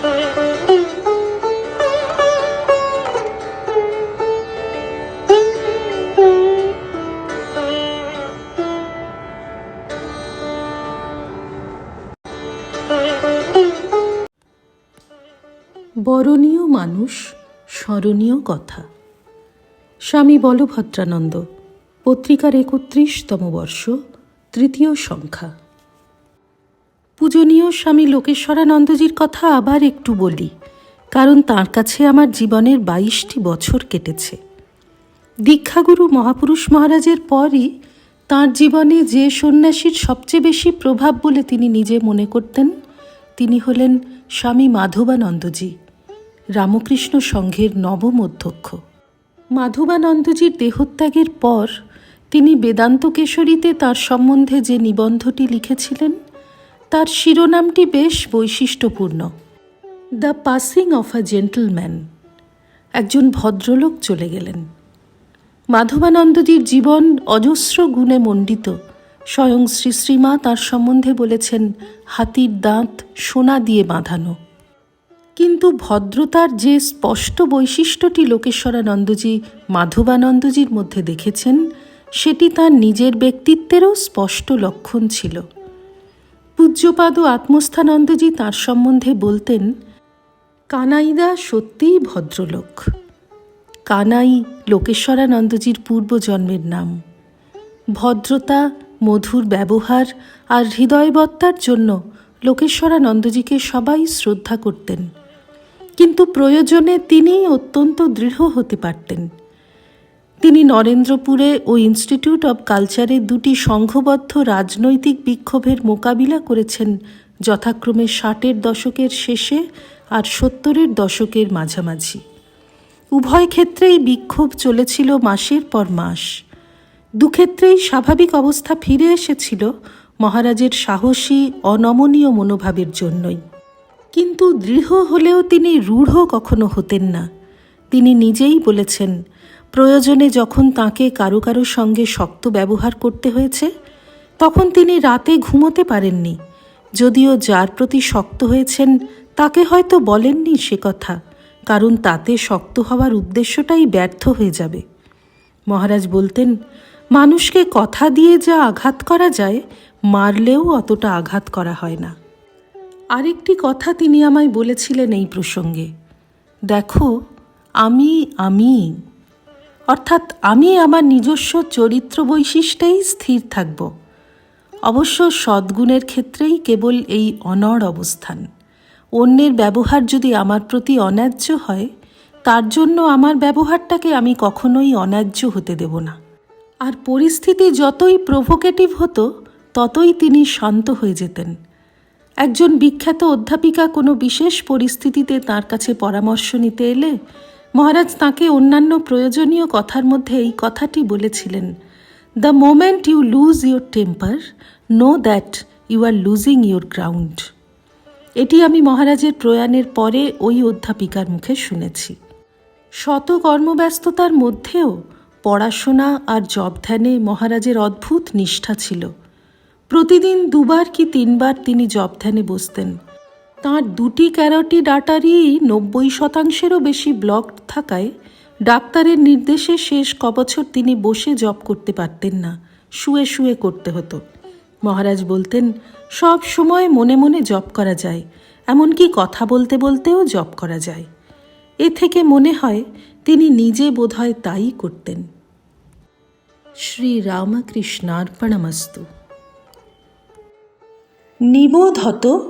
বরণীয় মানুষ স্মরণীয় কথা। স্বামী বলভদ্রানন্দ পত্রিকার একত্রিশতম বর্ষ তৃতীয় সংখ্যা। পূজনীয় স্বামী লোকেশ্বরানন্দজির কথা আবার একটু বলি, কারণ তার কাছে আমার জীবনের বাইশটি বছর কেটেছে। দীক্ষাগুরু মহাপুরুষ মহারাজের পরই তাঁর জীবনে যে সন্ন্যাসীর সবচেয়ে বেশি প্রভাব বলে তিনি নিজে মনে করতেন, তিনি হলেন স্বামী মাধবানন্দজি, রামকৃষ্ণ সংঘের নবম অধ্যক্ষ। মাধবানন্দজির দেহত্যাগের পর তিনি বেদান্ত কেশরীতে তার সম্বন্ধে যে নিবন্ধটি লিখেছিলেন তার শিরোনামটি বেশ বৈশিষ্ট্যপূর্ণ। The passing of a gentleman একজন ভদ্রলোক চলে গেলেন। মাধবানন্দজির জীবন অজস্র গুণে মণ্ডিত। স্বয়ং শ্রী শ্রীমা তার সম্বন্ধে বলেছেন, হাতির দাঁত সোনা দিয়ে বাঁধানো কিন্তু ভদ্রতার যে স্পষ্ট বৈশিষ্ট্যটি লোকেশ্বরানন্দজি মাধবানন্দজির মধ্যে দেখেছেন, সেটি তার নিজের ব্যক্তিত্বেরও স্পষ্ট লক্ষণ ছিল। পূজ্যপাদ আত্মস্থানন্দজি তার সম্বন্ধে বলতেন, কানাইদা সত্যিই ভদ্রলোক। কানাই লোকেশ্বরানন্দজির পূর্বজন্মের নাম। ভদ্রতা, মধুর ব্যবহার আর হৃদয়বত্তার জন্য লোকেশ্বরানন্দজিকে সবাই শ্রদ্ধা করতেন। কিন্তু প্রয়োজনে তিনি অত্যন্ত দৃঢ় হতে পারতেন। তিনি নরেন্দ্রপুরে ও ইনস্টিটিউট অব কালচারে দুটি সংঘবদ্ধ রাজনৈতিক বিক্ষোভের মোকাবিলা করেছেন, যথাক্রমে ষাটের দশকের শেষে আর সত্তরের দশকের মাঝামাঝি। উভয় ক্ষেত্রেই বিক্ষোভ চলেছিল মাসের পর মাস। দুক্ষেত্রেই স্বাভাবিক অবস্থা ফিরে এসেছিল মহারাজের সাহসী, অনমনীয় মনোভাবের জন্যই। কিন্তু দৃঢ় হলেও তিনি রূঢ় কখনো হতেন না। তিনি নিজেই বলেছেন প্রয়োজনে যখন তাকে কারও কারও সঙ্গে শক্ত ব্যবহার করতে হয়েছে, তখন তিনি রাতে ঘুমোতে পারেননি। যদিও যার প্রতি শক্ত হয়েছেন, তাকে হয়তো বলেননি সে কথা, কারণ তাতে শক্ত হওয়ার উদ্দেশ্যটাই ব্যর্থ হয়ে যাবে। মহারাজ বলতেন, মানুষকে কথা দিয়ে যা আঘাত করা যায়, মারলেও অতটা আঘাত করা হয় না। আরেকটি কথা তিনি আমায় বলেছিলেন এই প্রসঙ্গে, দেখো, আমি আমি অর্থাৎ আমি আমার নিজস্ব চরিত্র বৈশিষ্ট্যেই স্থির থাকব। অবশ্য সদ্গুণের ক্ষেত্রেই কেবল এই অনড় অবস্থান। অন্যের ব্যবহার যদি আমার প্রতি অন্যায্য হয়, তার জন্য আমার ব্যবহারটাকে আমি কখনোই অন্যায্য হতে দেব না। আর পরিস্থিতি যতই প্রভোকেটিভ হতো, ততই তিনি শান্ত হয়ে যেতেন। একজন বিখ্যাত অধ্যাপিকা কোনো বিশেষ পরিস্থিতিতে তার কাছে পরামর্শ নিতে এলে মহারাজ তাকে অন্যান্য প্রয়োজনীয় কথার মধ্যে এই কথাটি বলেছিলেন the moment you lose your temper know that you are losing your ground এটি আমি মহারাজের প্রয়াণের পরে ওই অধ্যাপিকার মুখে শুনেছি। শত কর্মব্যস্ততার মধ্যেও পড়াশোনা আর জব ধ্যানে মহারাজের অদ্ভুত নিষ্ঠা ছিল। প্রতিদিন দুবার কি তিনবার তিনি জব ধ্যানে বসতেন। তাঁর দুটি ক্যারোটি ডাটারই নব্বই শতাংশেরও বেশি ব্লক থাকায় ডাক্তারের নির্দেশে শেষ কবছর তিনি বসে জব করতে পারতেন না, শুয়ে শুয়ে করতে হতো। মহারাজ বলতেন, সব সময় মনে মনে জব করা যায়, এমনকি কথা বলতে বলতেও জব করা যায়। এ থেকে মনে হয় তিনি নিজে বোধহয় তাই করতেন। শ্রী রামকৃষ্ণার্পণমস্তু নিবোধত